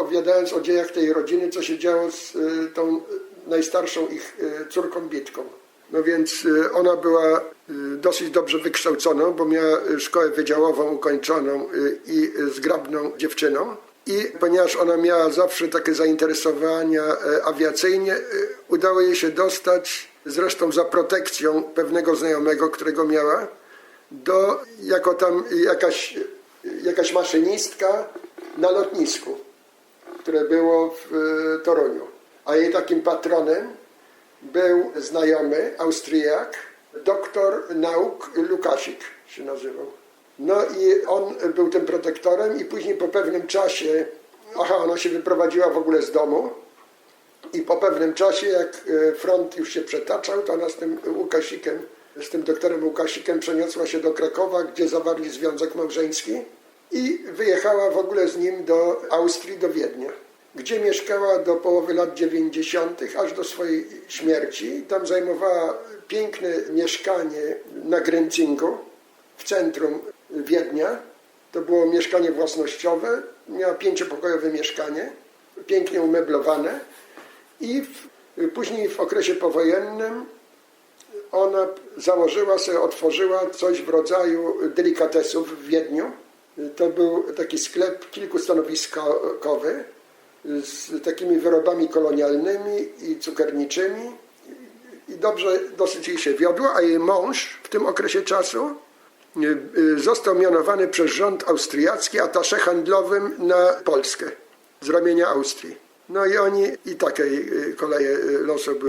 opowiadając o dziejach tej rodziny, co się działo z y, tą najstarszą ich y, córką Bitką. No więc y, ona była dosyć dobrze wykształconą, bo miała szkołę wydziałową ukończoną i zgrabną dziewczyną. I ponieważ ona miała zawsze takie zainteresowania e, awiacyjnie, y, udało jej się dostać, zresztą za protekcją pewnego znajomego, którego miała, do, jako tam jakaś, jakaś maszynistka na lotnisku, które było w e, Toruniu. A jej takim patronem był znajomy Austriak, doktor nauk Lukasik się nazywał. No i on był tym protektorem i później po pewnym czasie, aha, ona się wyprowadziła w ogóle z domu i po pewnym czasie, jak e, front już się przetaczał, to ona z tym Łukasikiem, z tym doktorem Łukasikiem przeniosła się do Krakowa, gdzie zawarli związek małżeński i wyjechała w ogóle z nim do Austrii, do Wiednia, gdzie mieszkała do połowy lat 90., aż do swojej śmierci. Tam zajmowała piękne mieszkanie na Gręcingu, w centrum Wiednia. To było mieszkanie własnościowe, miała pięciopokojowe mieszkanie, pięknie umeblowane i w, później w okresie powojennym ona założyła sobie, otworzyła coś w rodzaju delikatesów w Wiedniu. To był taki sklep kilkustanowiskowy z takimi wyrobami kolonialnymi i cukierniczymi. I dobrze dosyć jej się wiodło, a jej mąż w tym okresie czasu y, y, został mianowany przez rząd austriacki atasze handlowym na Polskę z ramienia Austrii. No i oni i takiej y, koleje losu były.